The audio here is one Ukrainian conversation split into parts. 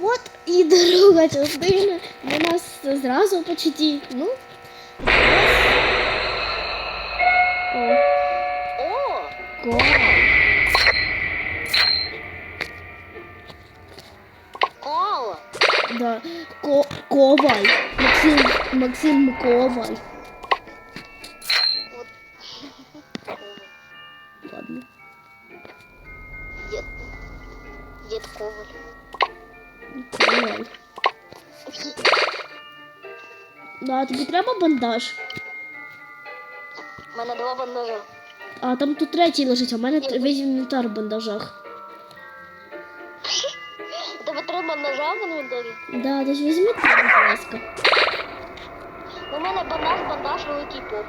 От і друга частина. У нас зразу початі. Ну. О, О! ко. Кола! Да. Ко Коваль. Максим, Максим Коваль. Да, тобі треба бандаж. У мене два бандажа. А там тут третій лежить, а в мене весь інвентар в бандажах. У тебе три бандажа в інвентарі? Да, десь візьми це, будь ласка. У мене бандаж, бандаж, великий поп.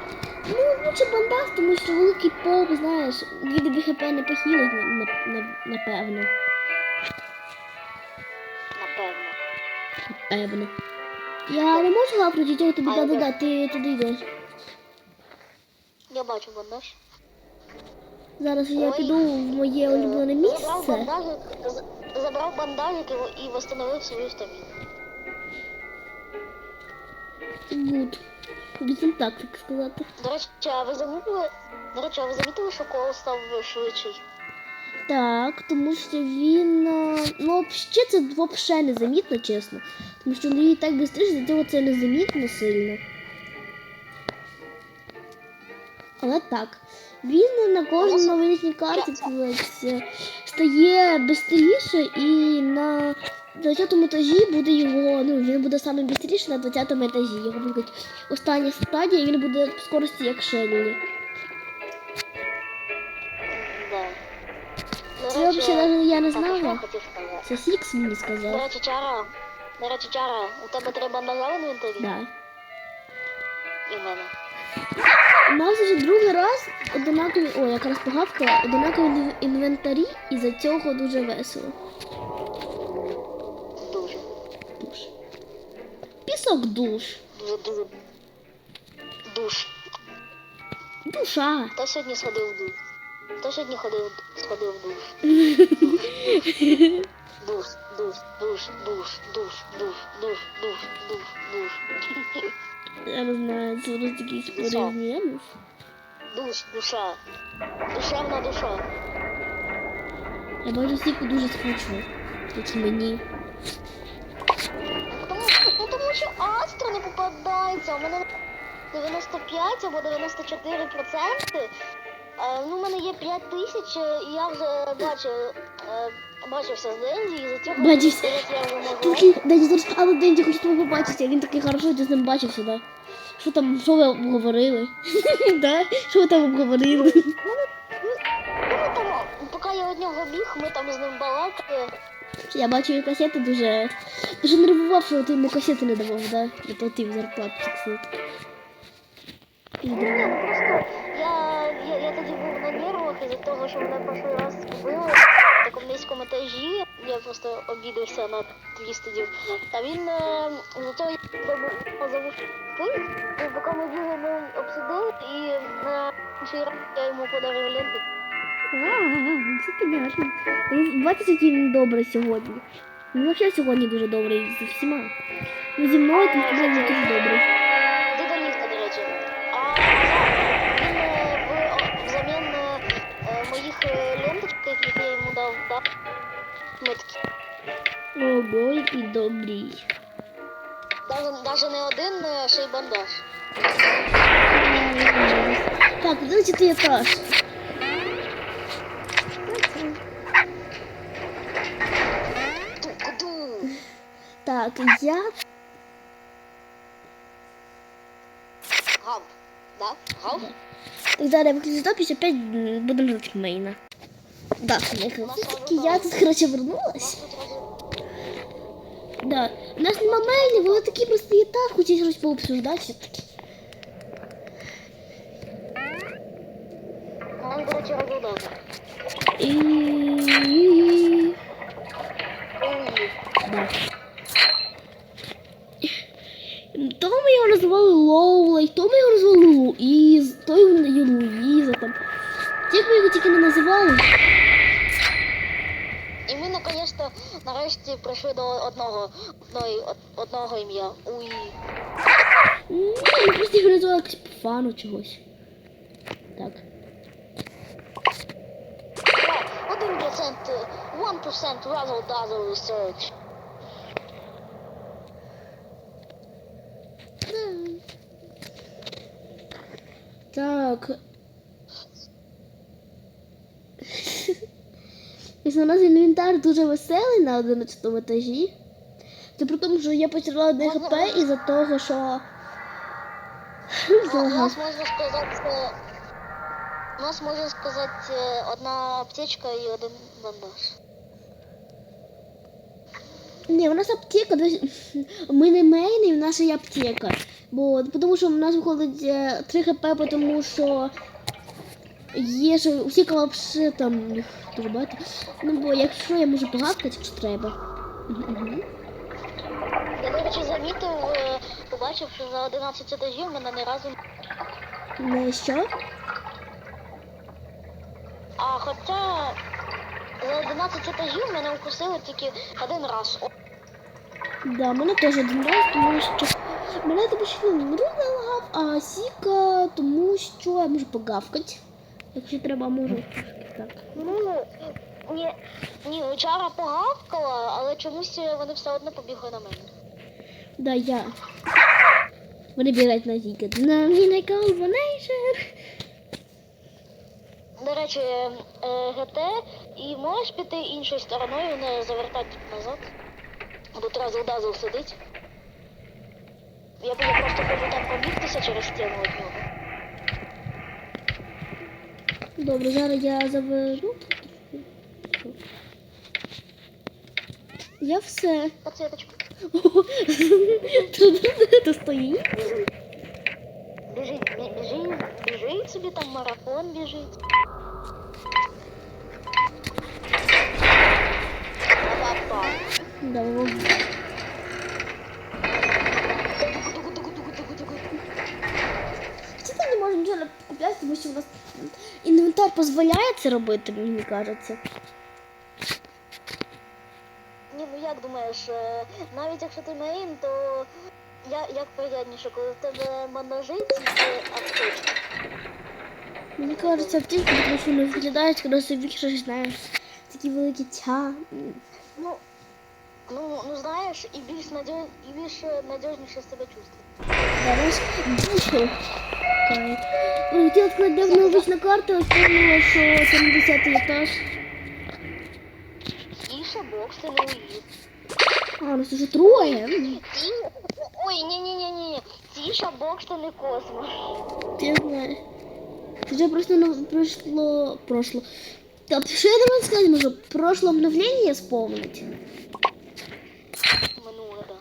Ну, лучше бандаж, тому що великий поп, знаєш, від БХП не похилить, на- на- на- напевно. Напевно. Напевно. Я не можу лапнути, цього тобі да, да, ти туди йдеш. Я бачу бандаж. Зараз я піду в моє улюблене Е, Забрав місце. забрав бандажик і, восстановив свою стаміну. Гуд. Візьмем так, так сказати. До речі, а ви замітили? До речі, а ви замітили, що кол став швидший? Так, тому що він. Ну, ще це взагалі не замітно, чесно. Тому що він так швидше, за це не замітно сильно. Але так. Він на кожній новинній карті стає швидше і на 20 етажі буде його, ну він буде швидше на 20 етажі. Його буде остання стадія, він буде в скорості як Шеллі. Це взагалі я не знала. Це Сікс мені До речі, Чара, до речі, Чара, у тебе три бандажа в інвентарі? Да. І в мене. У нас вже другий раз одинакові, о, якраз погавкала, одинакові інвентарі, і за цього дуже весело. Дуже. Душ. Пісок душ. Дуже дуже. Душ. Душа. Хто сьогодні сходив в душ? Хто сьогодні ходив, сходив в душ? Душ, душ, душ, душ, душ, душ, душ, душ, душ, душ. Я не знаю, це просто якийсь порівняння. Душ, душа. Душевна душа. Я бачу всіх дуже скучно. Як і мені. Тому, ну, тому що Астра не попадається. У мене 95 або 94 проценти. Е, ну, у мене є 5 тисяч, е, і я вже бачу, е, бачився з Денді, і за цього Бачився. я вже можу. Денді зараз, але Денді хочу тебе побачити, він такий хорошо, ти з ним бачився, да? Що там, що ви обговорили? Да? Що ви там обговорили? Ну, ми там, поки я від нього біг, ми там з ним балакали. Я бачу, і касети дуже. Дуже нервував, що ти йому касети не давав, да? Не платив зарплату, Ну, ну просто я, я, тоді був на нервах із-за того, що мене перший раз купили в такому низькому етажі. Я просто обідався на твістедів. А він е, за цього завушки, і поки ми бігли, ми обсудили, і на інший раз я йому подарив ленту. Ага, це понятно. Ну, Бачите, який він добрий сьогодні. Він взагалі сьогодні дуже добрий зі всіма. Ну, зі мною він дуже добрий. швидкі. О, і добрий. Навіть не один, е, ще й бандаж. Так, значить етаж. Так, я. Гав. Да? Гав? Так, зараз я виключу топ і опять е, будемо мейна. Так, все-таки я тут, короче, вернулась. Да. У нас нема мейлів, але такі прості етаж, хочуть щось пообсуждати все-таки. Нам, розглядати. І... Да. То ми його називали Лоулей, то ми його називали Луїз, то його Луїза там. Як ми його тільки не називали? І ми наконец-то нарешті прийшли до одного, одної, одного ім'я. Уї. Ні, я просто його назвала якось по фану чогось. Так. Один процент, one percent razzle dazzle research. Так. Якщо у нас інвентар дуже веселий на 11 етажі. Це при тому, що я потеряла одне хп із-за того, що. У нас можна сказати, е, у нас можна сказати е, одна аптечка і один бандаж. Ні, у нас аптека, ми не мейни, в нас є аптека. Бо тому що в нас виходить е, 3 хп, тому що є ж усі калапши там дуже багато. Ну бо якщо я можу погавкати, якщо треба. Я, до речі, замітив, е, побачив, що за 11 етажів мене ні разу. Не що? А хоча за 11 етажів мене укусили тільки один раз. Да, мене теж один раз, тому що мене тому що ну, Мру а Сіка, тому що я можу погавкати. Якщо треба, можу трошки так. Ну, ні, ні, Чара погавкала, але чомусь вони все одно побігли на мене. Да, я. Вони бігають на Зіка. Динаміна Combination. До речі, е, ГТ, і можеш піти іншою стороною, не завертати назад. Тут разу дазл сидить. Я буду просто хочу там побігтися через стіну від нього. Добре, зараз я заверну. Я все. Пацеточку. Тут стоїть. Біжить, бі- біжить, біжить собі там марафон біжить. Па-па-па. Да, Туку-туку-туку-туку-туку. Це не можемо нічого не купляти, тому що у нас інвентар дозволяє це робити, мені кажеться. Ні, ну як думаєш, е, навіть якщо ти мейн, то я, як приємніше, коли в тебе манажить чи аптечка? Мені кажеться, аптечка, тому що вони виглядають красивіше, знаєш. Такі великі тя. Ну, ну, ну знаєш, і більш надіж... і більш е, надіжніше себе чувствуєш. Зараз душу. Хотіла сказати, де вона обична карта, а вспомнила, що це не 10 етаж. Тише, бокс, ти не уїд. А, у нас уже троє. Ті... Ой, ні-ні-ні-ні. Тиша, бокс, ти не космос. Я знаю. Вже просто ну, пройшло... Прошло. Так, що я думаю сказати можу? Прошло обновлення вспомнить. Минуле, да.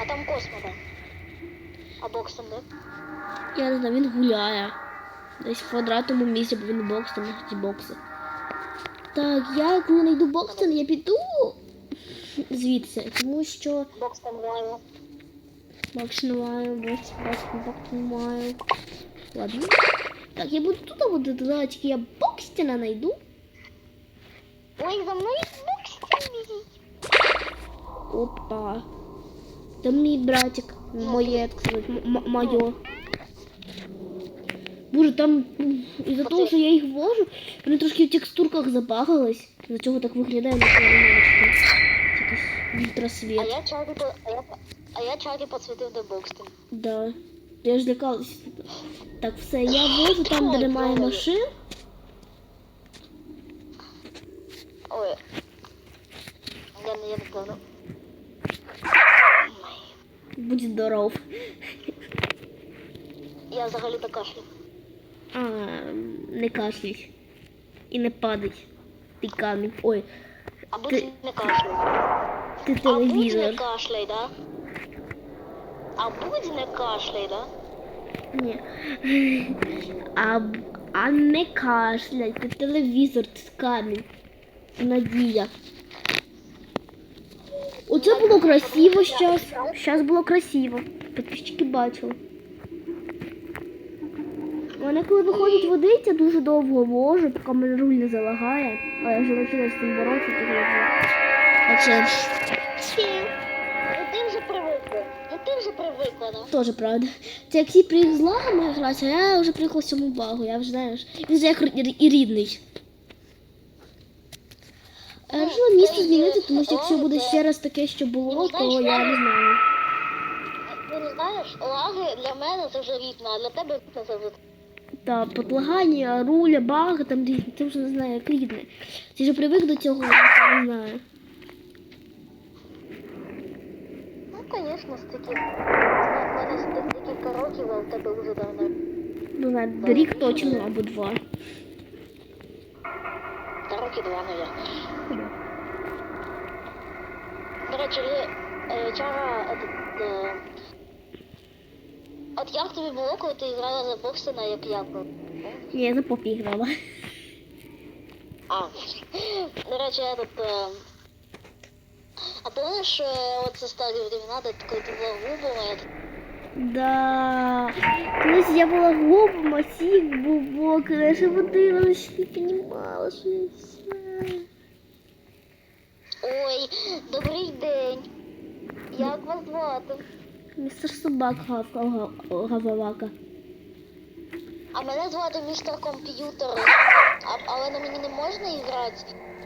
А там космо, да. А бокс там, да? Я не знаю, він гуляє. Десь в квадратному місці, бо він бокс, там ті бокси. Так, я коли знайду бокстон, я піду звідси, тому що Бокс там грає. бокс не маю, бокс, бокс, бокс не маю. Ладно. Так, я буду тут буду туди, тільки я бокстіна знайду. Ой, за мною бокс там біжить. Опа. Там мій братик, моє, так сказати, моє. Боже, там м, із-за того, що я їх ввожу, вони трошки в текстурках забагались. За чого так виглядає на Якийсь А ультрасвіт. я чарі по... А я, а я чарі підсвітив до бокс там. Да. Я ж лякалась. Так, все, я ввожу там, де немає машин. Ой. Я не, я не певно. Будь здоров. Я взагалі то кашлю. А, не кашляй. І не падай. Ти камінь. Ой, А будь Ти- не кашляй. ти телевізор. не кашляй, да? А будь не кашляй, да? Ні. А, а не кашляй, ти телевізор, ти камінь. Надія. Оце було красиво щас. Щас було красиво. Підписчики бачили. Вона коли виходить водиця, дуже довго вожу, поки мене руль не залагає. А я вже починаю з цим боротися, я вже. Ну ти вже привикла. Ну ти вже привикла, да? теж правда. Це як всі приїх з лагами грати, а я вже приїхала в цьому багу, я вже знаєш. Він вже як і рідний. Я вирішила місце змінити, тому що якщо буде ще раз таке, що було, то я не знаю. Ну не знаєш, лаги для мене це вже рідна, а для тебе це вже Та подлагання, руля, баг, там ти вже не знаю, як рідне. Ти вже привик до цього, я не знаю. Ну, звісно, з таких. Мене з тих декілька років, а в тебе вже давно. Не знаю, рік точно або два. Та роки два, навіть. До речі, е, е, Чара, этот, е, от як тобі було, коли ти грала за Боксена, як я? був? Ні, я за попі грала. А, до речі, я тут... Е, а помниш, е, оце старі времена, де коли ти була губова, я Да. Колись я була глупом, а сік був бок, я ще водила, ще не понімала, що я знаю. Ой, добрий день. Як вас звати? Містер собак гавалака. А мене звати містер комп'ютер. А, але на мені не можна іграти.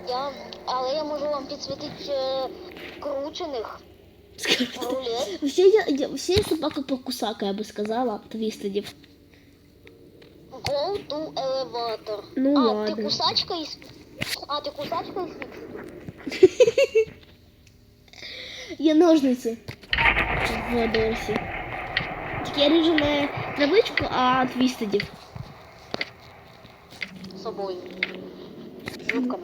Я, але я можу вам підсвітити е, кручених. Всі, я, я, всі собака покусака, я би сказала, твістедів. Go to elevator. Ну, а, ладно. ти кусачка із. А, ти кусачка фіксів? Є ножниці в досі. Тільки я ріжу не травичку, а твістедів. З собою. З зубками.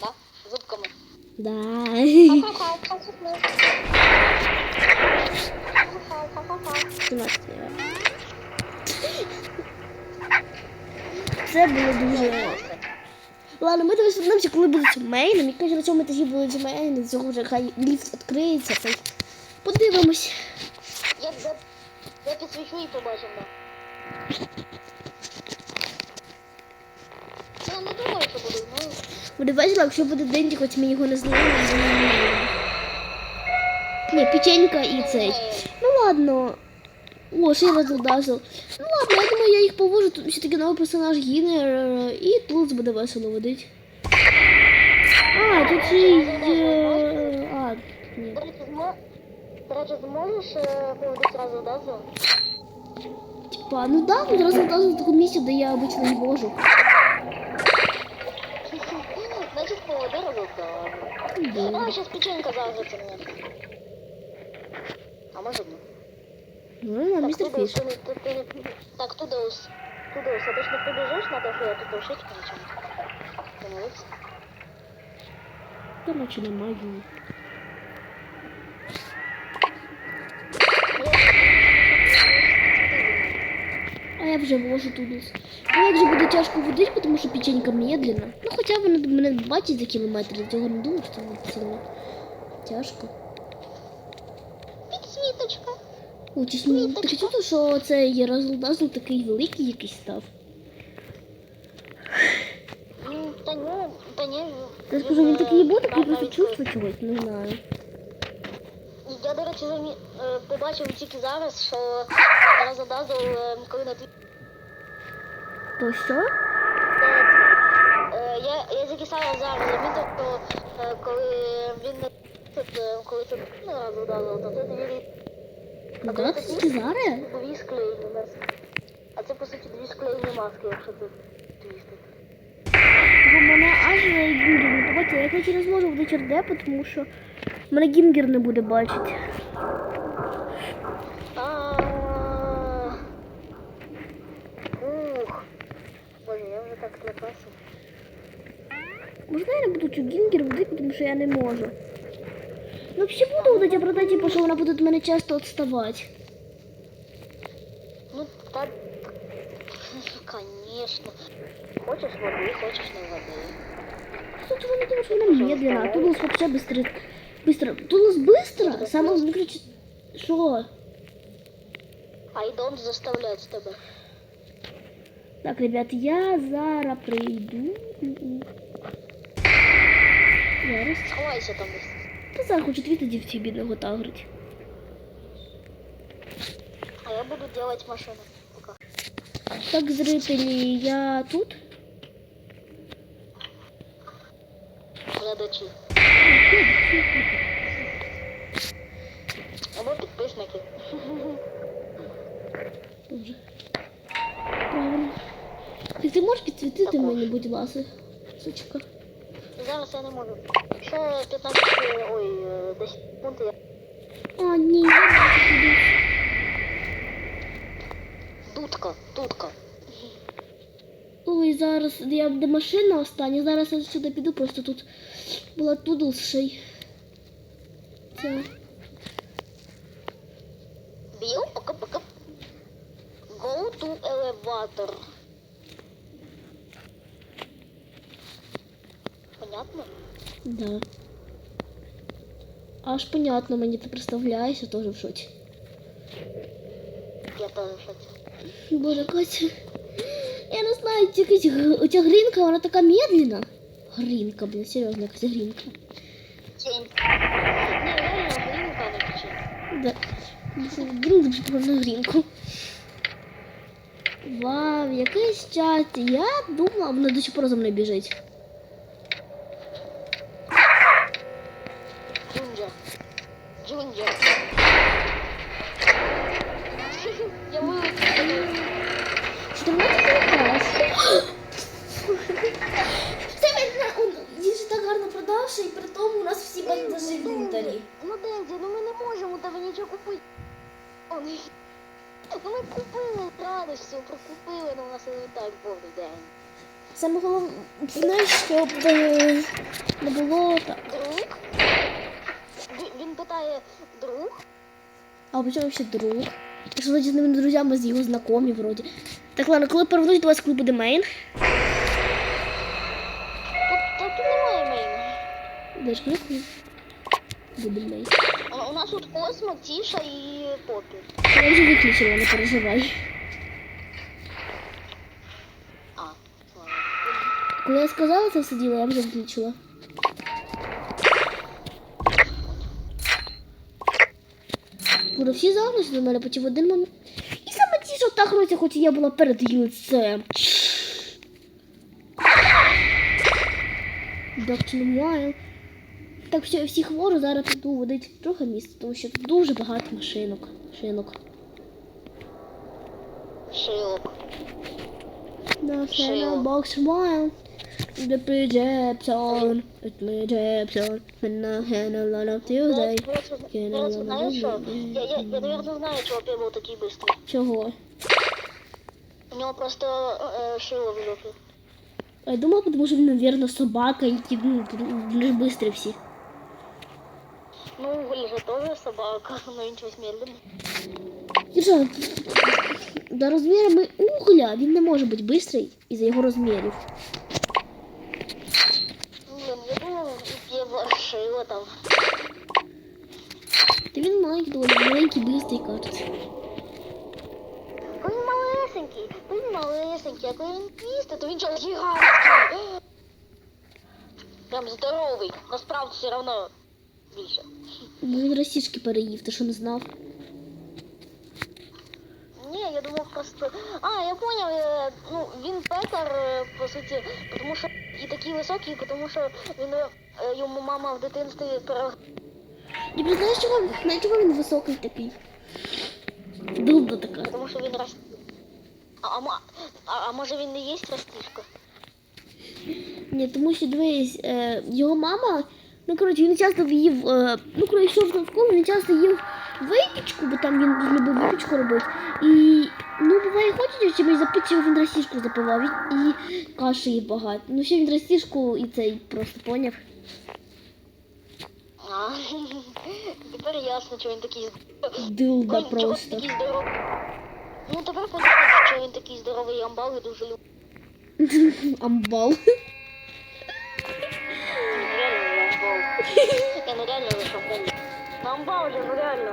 Да? Зубками. Да. Ха-ха-ха, Ха-ха-ха. 17 Це було дуже. Ладно, ми дивимося коли будуть мейни. Мені кажуть, на цьому етажі будуть мейни, цього вже хай ліфт відкриється. Та й подивимось. Я, я, я підсвічу і побачимо. Я не думаю, що буде, ну. Буде весело, якщо буде день, хоч ми його не знаємо. Ні, печенька і цей. Ну ладно. О, ще й розудазив. Ну ладно, я думаю, я їх повожу, тут ще такий новий персонаж гіне, і тут буде весело водить. А, тут ще й. е, А, ні. Речі, зможеш е, поводити зразу дазу? Типа, ну да, ну розудазив в такому місці, де я обично не вожу. Значить, поводи разу дазу. А, зараз печенька загриться мені. А може ні? Ну, на Так, містер туди, Фіш. ти, не- ти, ти, не- так, туди ось. Туди ось. А ти ж не прибіжиш на те, що я тут ушить нічим. Помолився. Короче, на магії. А я вже вожу туди. Ну, як же буде тяжко водити, тому що печенька медленна. Ну, хоча вони мене бачать за кілометр, я цього не думаю, що це буде сильно тяжко. О, чи смі... ти чув, що цей розлдазл такий великий якийсь став? М, Та ні, та ні. Я скажу, він такий і буде, Так, просто чувство чогось, не знаю. Я, до речі, замі... е, побачив тільки зараз, що Разадазов, коли на твій... То що? Е, Я, я тільки зараз зараз замітив, що е, коли він не е, коли це ну, Разадазов, то це дві Да, це Скізаре? дві склеєні маски. А це, по суті, дві склеєні маски, якщо це твістити. Бо мене аж гінгер не побачила. Я хоч і не зможу в РД, тому що мене гінгер не буде бачити. А, Ух. Боже, я вже так злякався. Можна я не буду цю гінгер водити, тому що я не можу. Ну, взагалі буду водити, а правда, типу, що вона буде від мене часто відставати. Ну, так, конечно. Хочешь воды, хочешь не воды. Тут вона думає, що вона медленно, а Тулус вообще быстро. Быстро. Тулус быстро? Саме, ну, короче, що? I don't заставлять тебе. Так, ребят, я зараз прийду. Зараз. Сховайся там десь. Та зараз хочу твій тоді в ці бідного тагрить. А я буду делать машину. Пока. Так, зрителі, я тут. Глядачі. Або підписники. Дуже. Правильно. Ти можеш підсвітити мені, будь ласка, сучка. Зараз я не можу. Ще 15, ой, е, 10 секунд я. А, ні, я бачу. Дудка, дудка. Ой, зараз я де машина остання, зараз я сюди піду, просто тут була тудушей. Це. Біл, пока-пока. Go to elevator. Понятно? Да. Аж понятно, мені ти представляєшся, теж в шоці. Я теж в шоці. Боже, Катя. Я не знаю, ці якась г- оця грінка, вона така медленна. Грінка, блін, серйозно, якась глинка не. Да. Дуже похожа на грінку. Вау, якийсь час. Я думала, вона до сих пор за мною біжить. Джунджа. Я вилетіла. 14 клас. Це він, він же так гарно продавши, і при тому у нас всі бандажі в інвентарі. Ну, Дензі, ну ми не можемо у нічого купити. О, ні. Прокупили, ну у нас і так повний день. Саме головне, щоб не було так. Він друг? А почему вообще друг? Я что, значит, с ними друзьями з його знакомі вроді. Так, ладно, коли повернуть до вас коли буде мейн? Тут, тут немає мейна. Ж коли буде мейн? У, у нас тут Космо, Тіша і Попі. Я вже виключила, не переживай. А, ладно. Коли я сказала це все діло, я вже виключила. Буду всі загнуті до мене потім в один момент. І саме ті, що так робиться, хоч і я була перед лицем. Доктор Муайл. Так що я всіх вору зараз піду водити трохи місце, тому що тут дуже багато машинок. Шинок. The Шило. final box smile. The Egyptian. Me Egyptian. And I had a lot of Tuesday. Я, наверное, знаю, чого Пі був такий бистрий. Чого? У нього просто е, шило в жопі. А Я думала, потому він, наверное, собака, ті, ну, ж бистрі. Ну, Уголь же тоже собака, но він чогось медленний. Держа, за розмірами угля він не може бути бистрий із-за його розмірів. Ну, Блин, я думала, у Пєва шило там. Та він маленький, доволі маленький, бистрий, кажеться. Він малесенький, він малесенький, а коли він пісти, то він же гігантський. Прям здоровий, насправді все одно більше. Бо він росішки переїв, ти що не знав? Ні, я думав просто. А, я поняв, е, ну він пекар, е, по суті, тому що і такий високий, тому що він йому мама в дитинстві пере... Я знаєш, чого, знаєш, чого він високий такий? Дилда така. тому що він рос. А, а, а, може він не є ростішка? Ні, тому що дивись, е, його мама, ну коротше, він часто їв, е, ну коли йшов школу, він часто їв випічку, бо там він любив випічку робити. І ну буває хочуть чимось запити, він росішку запивав і, і каші їв багато. Ну ще він росішку і цей просто поняв. А, тепер ясно, що він такий Дилда чого він просто. такий здоровий. Ну тепер понятно, що він такий здоровий амбал і дуже любить. Амбал. Реально амбал. Я ну реально. Ну амбал же, ну реально.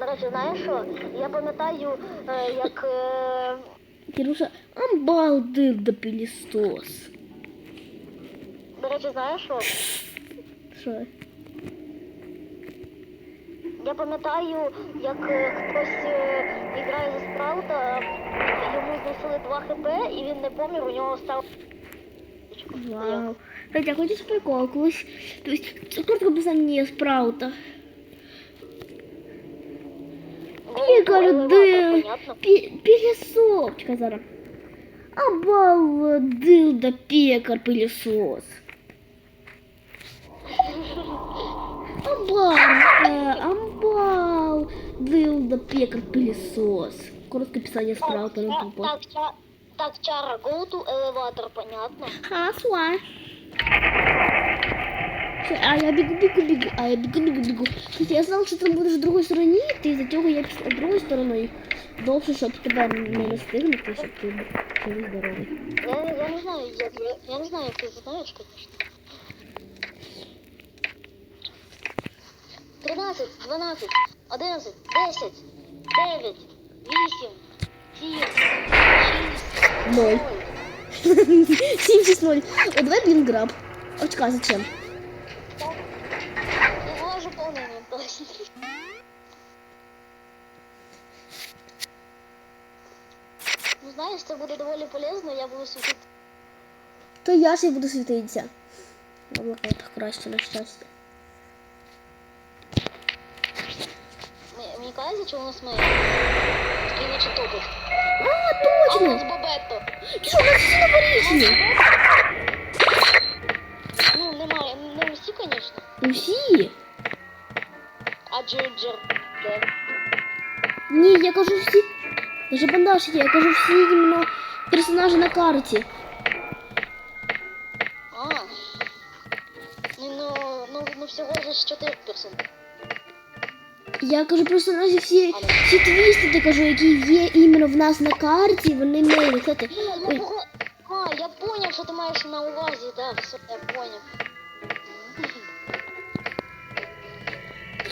До речі, знаєш що? Я пам'ятаю, е, як. Е, Кирюша, амбалдил да пилісос. до речі, знаєш що? Що? Я пам'ятаю, як е, хтось е, грає за спраута, йому знесли 2 хп, і він не помер, у нього став. Вау. А хочешь прикол? Колись, то есть, це коротко описання спраута. Ігор, де? Понятно. Пі- Пілісос, чекай зараз. Обалдил да пекар пилісос. Амбал, е, амбал, дил да пекар пилісос. Коротке описання спраута на Так, тупо. так, ча- так, чара, go to elevator, понятно. Хасла. Все, А я бігу, бігу, бігу, а я бігу, бігу, бігу. Кстати, я знала, що ти будеш з другої сторони, ти за цього я пішла другою стороною. Довше, щоб тебе не настигнути, щоб ти був живий здоровий. Я, я не знаю, як я, я не знаю, як ти знаєш, конечно. 13, 12, 11, 10, 9, 8, 7, 6, Ноль. 7-6-0. О, давай блин граб. Очка, зачем? Его же полный точно. Ну знаєш, це буде доволі полезно, я буду світити. То я ж і буду світитися. Облака так краще на щастя. Ми- Мені кажеться, у нас має. Такий наче топить. А, А у точно! нас Бабетто. Що, у нас всі новорічні? Ну, немає, не усі, звісно. Усі? А Джинджер, де? Ні, я кажу всі. Даже бандаж є, я кажу всі іменно персонажі на карті. А. Ну, ну, ну, всього ж 4 персони. Я кажу персонажі всі, всі твісти, ти кажу, які є іменно в нас на карті, вони мейли. Кстати, ой, А, я поняв, що ти маєш на увазі, да, все, я поняв.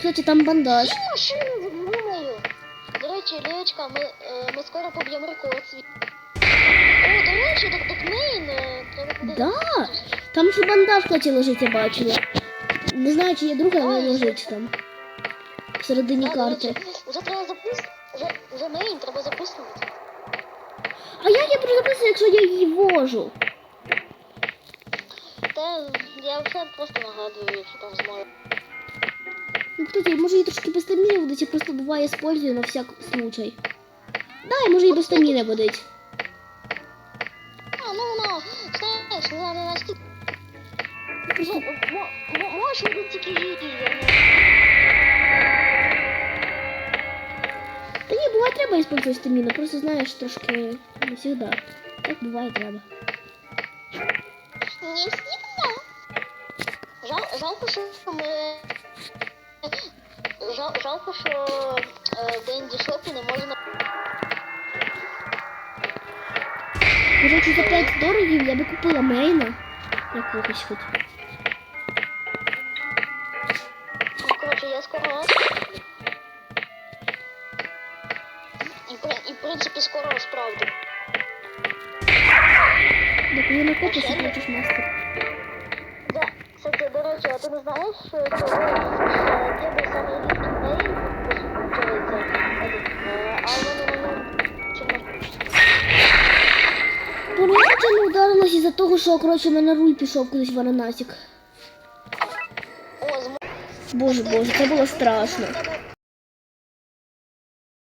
кстати, там бандаж. Я машину думаю. До речі, Лєчка, ми, е, ми скоро поб'ємо рекорд свій. О, до речі, так, так мейн, е, треба подивитися. Да, там ще бандаж, кстати, лежить, я бачила. Не знаю, чи є друга, але лежить там. Всередині карти. Вже треба записувати. Вже, вже мейн треба записувати. А як я перезаписую, якщо я її вожу? Та я вже просто нагадую, якщо там зможу. Ну, кстати, може її трошки без стаміни водить, я просто буває использую на всяк случай. Да, і може і без стаміни водить. А, ну воно, знаєш, вона не настільки. Ну, мо- мо- можеш видати тільки її, буває треба использувати стаміну, просто знаєш, трошки не завжди. Так буває треба. Не всегда. Жал, жалко, що ми... Жал, жалко, що е, Денді Шопі не речі, за 5 доларів я би купила мейна. Якогось хоч. Коли накопиш, і мастер. Да, кстати, до речі, а ти не знаєш, що е, тебе саме е, ньому чомусь Пороча не ударилась із-за того, що, коротше, мене руль пішов кудись в ананасик. Боже, боже, це було страшно.